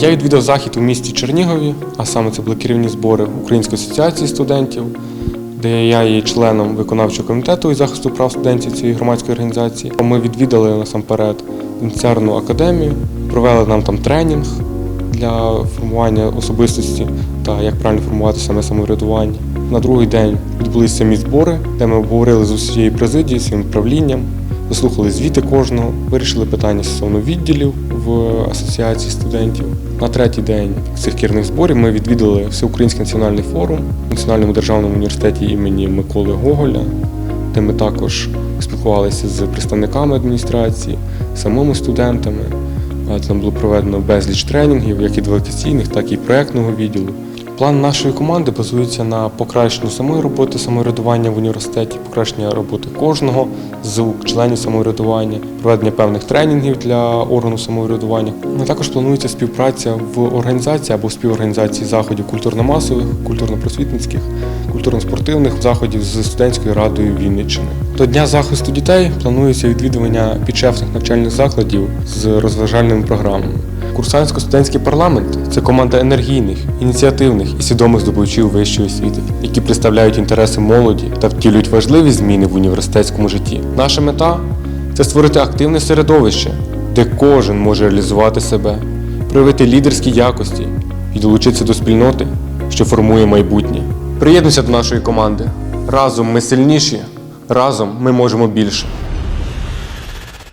Я відвідав захід у місті Чернігові, а саме це були керівні збори Української асоціації студентів, де я є членом виконавчого комітету із захисту прав студентів цієї громадської організації. Ми відвідали насамперед Венеціарну академію, провели нам там тренінг для формування особистості та як правильно формувати саме самоврядування. На другий день відбулися самі збори, де ми обговорили з усією президією, своїм правлінням, заслухали звіти кожного, вирішили питання стосовно відділів в асоціації студентів. На третій день цих керівних зборів ми відвідали Всеукраїнський національний форум в Національному державному університеті імені Миколи Гоголя, де ми також спілкувалися з представниками адміністрації, самими студентами. Там було проведено безліч тренінгів, як і двокаційних, так і проєктного відділу. План нашої команди базується на покращенні самої роботи самоврядування в університеті, покращення роботи кожного з членів самоврядування, проведення певних тренінгів для органу самоврядування. Також планується співпраця в організації або співорганізації заходів культурно-масових, культурно-просвітницьких, культурно-спортивних заходів з студентською радою Вінниччини. До Дня захисту дітей планується відвідування підшефних навчальних закладів з розважальними програмами. Курсантсько-студентський парламент це команда енергійних, ініціативних і свідомих здобувачів вищої освіти, які представляють інтереси молоді та втілюють важливі зміни в університетському житті. Наша мета це створити активне середовище, де кожен може реалізувати себе, проявити лідерські якості і долучитися до спільноти, що формує майбутнє. Приєднуйся до нашої команди. Разом ми сильніші, разом ми можемо більше.